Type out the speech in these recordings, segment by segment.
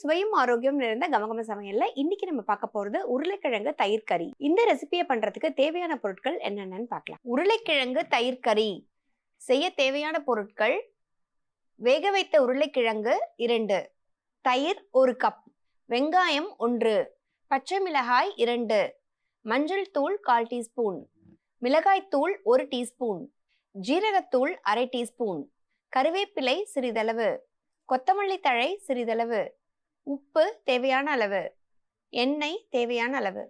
சுவையும் ஆரோக்கியம் நிறைந்த கமகம சமையல்ல இன்னைக்கு நம்ம பார்க்க போறது உருளைக்கிழங்கு தயிர் கறி. இந்த ரெசிபியை பண்றதுக்கு தேவையான பொருட்கள் என்னென்னன்னு பார்க்கலாம். உருளைக்கிழங்கு தயிர் கறி. செய்ய தேவையான பொருட்கள் வேக வைத்த உருளைக்கிழங்கு இரண்டு தயிர் ஒரு கப் வெங்காயம் ஒன்று பச்சை மிளகாய் இரண்டு மஞ்சள் தூள் கால் டீஸ்பூன் மிளகாய் தூள் ஒரு டீஸ்பூன் ஜீரகத்தூள் அரை டீஸ்பூன் கருவேப்பிலை சிறிதளவு கொத்தமல்லி தழை சிறிதளவு உப்பு தேவையான அளவு எண்ணெய் தேவையான அளவு.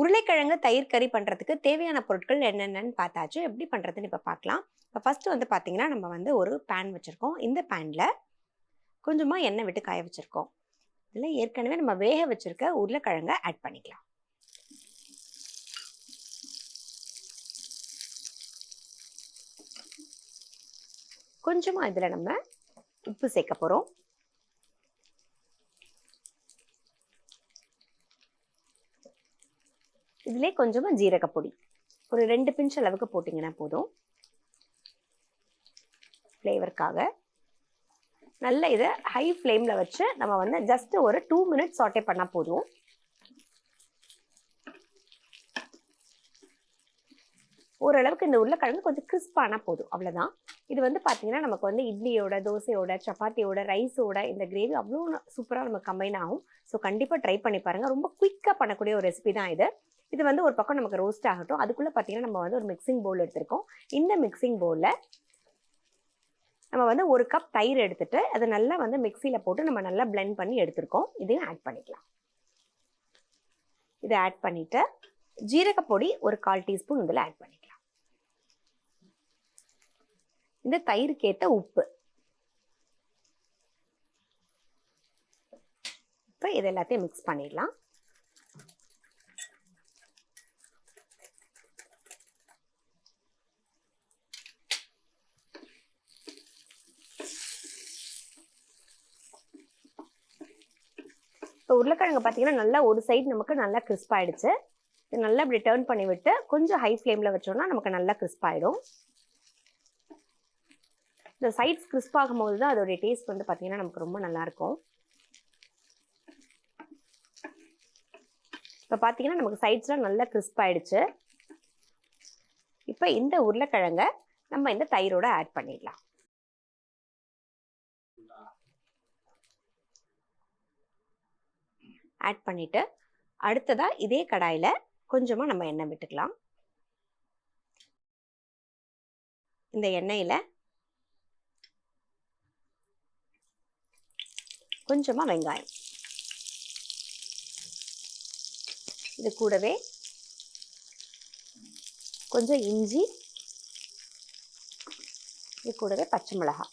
உருளைக்கிழங்கு தயிர் கறி பண்ணுறதுக்கு தேவையான பொருட்கள் என்னென்னன்னு பார்த்தாச்சு. எப்படி பண்ணுறதுன்னு இப்போ பார்க்கலாம். இப்போ ஃபஸ்ட்டு வந்து பார்த்தீங்கன்னா நம்ம வந்து ஒரு பேன் வச்சுருக்கோம். இந்த பேனில் கொஞ்சமாக எண்ணெய் விட்டு காய வச்சுருக்கோம். இதில் ஏற்கனவே நம்ம வேக வச்சுருக்க உருளைக்கிழங்கை ஆட் பண்ணிக்கலாம். கொஞ்சமாக இதில் நம்ம உப்பு சேர்க்க போகிறோம் இதிலே கொஞ்சமாக ஜீரகப்பொடி ஒரு ரெண்டு பிஞ்ச் அளவுக்கு போட்டிங்கன்னா போதும். ஃப்ளேவருக்காக நல்ல இதை ஹை ஃப்ளேமில் வச்சு நம்ம வந்து ஜஸ்ட் ஒரு டூ மினிட்ஸ் சாட்டே பண்ணால் போதும். ஓரளவுக்கு இந்த உருளைக்கிழங்கு கொஞ்சம் கிறிஸ்பானா போதும். அவ்வளோதான் இது வந்து பார்த்தீங்கன்னா நமக்கு வந்து இட்லியோட தோசையோட சப்பாத்தியோட ரைஸோட இந்த கிரேவி அவ்வளோ சூப்பராக நமக்கு கம்பைன் ஆகும். ஸோ கண்டிப்பாக ட்ரை பண்ணி பாருங்கள் ரொம்ப குயிக்காக பண்ணக்கூடிய ஒரு ரெசிபி தான் இது. இது வந்து ஒரு பக்கம் நமக்கு ரோஸ்ட் ஆகட்டும். அதுக்குள்ளே பார்த்தீங்கன்னா நம்ம வந்து ஒரு மிக்சிங் பவுல் எடுத்திருக்கோம். இந்த மிக்சிங் பவுலில் நம்ம வந்து ஒரு கப் தயிர் எடுத்துட்டு அதை நல்லா வந்து மிக்சியில் போட்டு நம்ம நல்லா பிளெண்ட் பண்ணி எடுத்திருக்கோம். இதையும் ஆட் பண்ணிக்கலாம். இதை ஆட் பண்ணிவிட்டு ஜீரகப்பொடி ஒரு கால் டீஸ்பூன் இதில் ஆட் பண்ணிக்கலாம். இந்த தயிருக்கேற்ற உப்பு. இப்போ இது எல்லாத்தையும் மிக்ஸ் பண்ணிடலாம். இப்போ உருளைக்கிழங்கு பார்த்தீங்கன்னா நல்லா ஒரு சைடு நமக்கு நல்லா கிறிஸ்ப் ஆயிடுச்சு. இது நல்லா இப்படி டேர்ன் பண்ணி விட்டு கொஞ்சம் ஹை ஃப்ளேமில் வச்சோம்னா நமக்கு நல்லா கிறிஸ்ப் ஆயிடும். இந்த சைட்ஸ் கிறிஸ்ப் ஆகும்போது தான் அதோடைய டேஸ்ட் வந்து பார்த்தீங்கன்னா நமக்கு ரொம்ப நல்லா இருக்கும். இப்போ பார்த்தீங்கன்னா நமக்கு சைட்ஸ்லாம் நல்லா கிறிஸ்ப் ஆயிடுச்சு. இப்போ இந்த உருளைக்கிழங்க நம்ம இந்த தயிரோட ஆட் பண்ணிடலாம். ஆட் பண்ணிவிட்டு அடுத்ததாக இதே கடாயில் கொஞ்சமாக நம்ம எண்ணெய் விட்டுக்கலாம். இந்த எண்ணெயில் கொஞ்சமாக வெங்காயம். இது கூடவே கொஞ்சம் இஞ்சி இது கூடவே பச்சை மிளகாய்.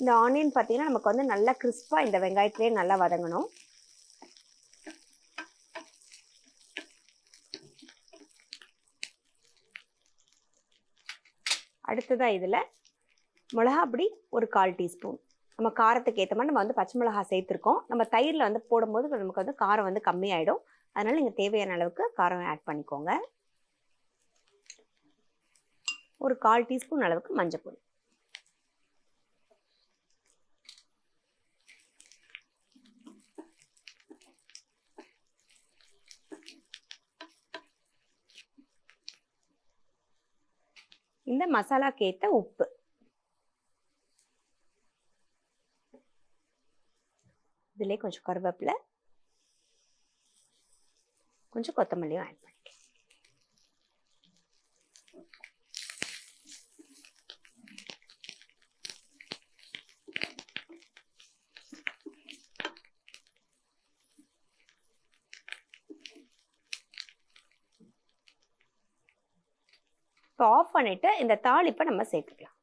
இந்த ஆனியன் பார்த்தீங்கன்னா நமக்கு வந்து நல்லா கிறிஸ்பாக இந்த வெங்காயத்துலேயே நல்லா வதங்கணும். அடுத்ததாக இதில் மிளகா ஒரு கால் டீஸ்பூன். நம்ம காரத்துக்கு ஏற்ற மாதிரி நம்ம வந்து பச்சை மிளகா சேர்த்துருக்கோம். நம்ம தயிரில் வந்து போடும்போது நமக்கு வந்து காரம் வந்து கம்மியாயிடும். அதனால் நீங்கள் தேவையான அளவுக்கு காரம் ஆட் பண்ணிக்கோங்க. ஒரு கால் டீஸ்பூன் அளவுக்கு மஞ்சள் பொடி. இந்த மசாலாக்கு ஏற்ற உப்பு. இதிலே கொஞ்சம் கருவேப்பிலை கொஞ்சம் கொத்தமல்லியும் ஆட் பண்ணி இப்போ ஆஃப் பண்ணிட்டு இந்த தாளிப்பை நம்ம சேர்த்துக்கலாம்.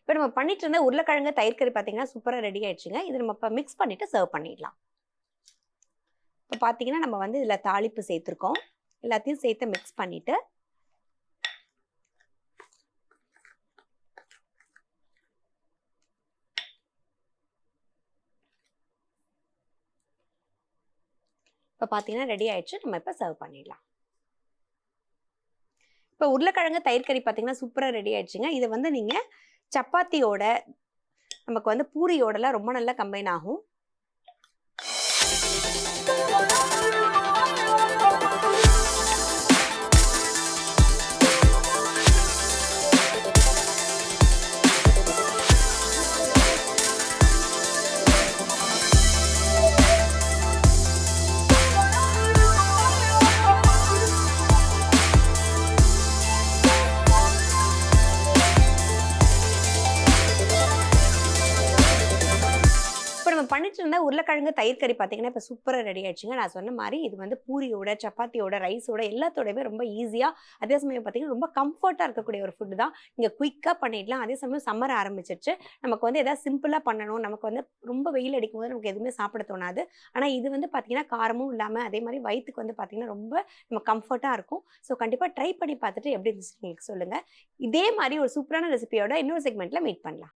இப்போ நம்ம பண்ணிட்டு இருந்த உருளைக்கிழங்கு தயிர் கறி பார்த்தீங்கன்னா சூப்பராக ரெடி ஆயிடுச்சுங்க. இது நம்ம இப்போ மிக்ஸ் பண்ணிட்டு சர்வ் பண்ணிடலாம். இப்போ பார்த்தீங்கன்னா நம்ம வந்து இதில் தாளிப்பு சேர்த்துருக்கோம். எல்லாத்தையும் சேர்த்து மிக்ஸ் பண்ணிவிட்டு இப்போ பார்த்தீங்கன்னா ரெடி ஆயிடுச்சு. நம்ம இப்போ சர்வ் பண்ணிடலாம். இப்போ உருளைக்கிழங்கு தயிர் கறி பார்த்தீங்கன்னா சூப்பராக ரெடி ஆயிடுச்சுங்க. இதை வந்து நீங்கள் சப்பாத்தியோட நமக்கு வந்து பூரியோடலாம் ரொம்ப நல்லா கம்பைன் ஆகும். பண்ணிட்டு இருந்த உருளைக்கிழங்கு தயிர் கறி பார்த்தீங்கன்னா இப்போ சூப்பராக ரெடி ஆயிடுச்சுங்க. நான் சொன்ன மாதிரி இது வந்து பூரியோட சப்பாத்தியோட ரைஸோட எல்லாத்தோடவே ரொம்ப ஈஸியாக அதே சமயம் பார்த்தீங்கன்னா ரொம்ப கம்ஃபர்ட்டாக இருக்கக்கூடிய ஒரு ஃபுட்டு தான். நீங்கள் குயிக்காக பண்ணிடலாம். அதே சமயம் சம்மர் ஆரம்பிச்சிருச்சு. நமக்கு வந்து எதாவது சிம்பிளாக பண்ணணும். நமக்கு வந்து ரொம்ப வெயில் அடிக்கும் போது நமக்கு எதுவுமே சாப்பிட தோணாது. ஆனால் இது வந்து பார்த்தீங்கன்னா காரமும் இல்லாமல் அதே மாதிரி வயிற்றுக்கு வந்து பார்த்தீங்கன்னா ரொம்ப நம்ம கம்ஃபர்ட்டாக இருக்கும். ஸோ கண்டிப்பாக ட்ரை பண்ணி பார்த்துட்டு எப்படி இருந்துச்சு சொல்லுங்கள் இதே மாதிரி ஒரு சூப்பரான ரெசிபியோட இன்னொரு செக்மெண்ட்டில் மீட் பண்ணலாம்.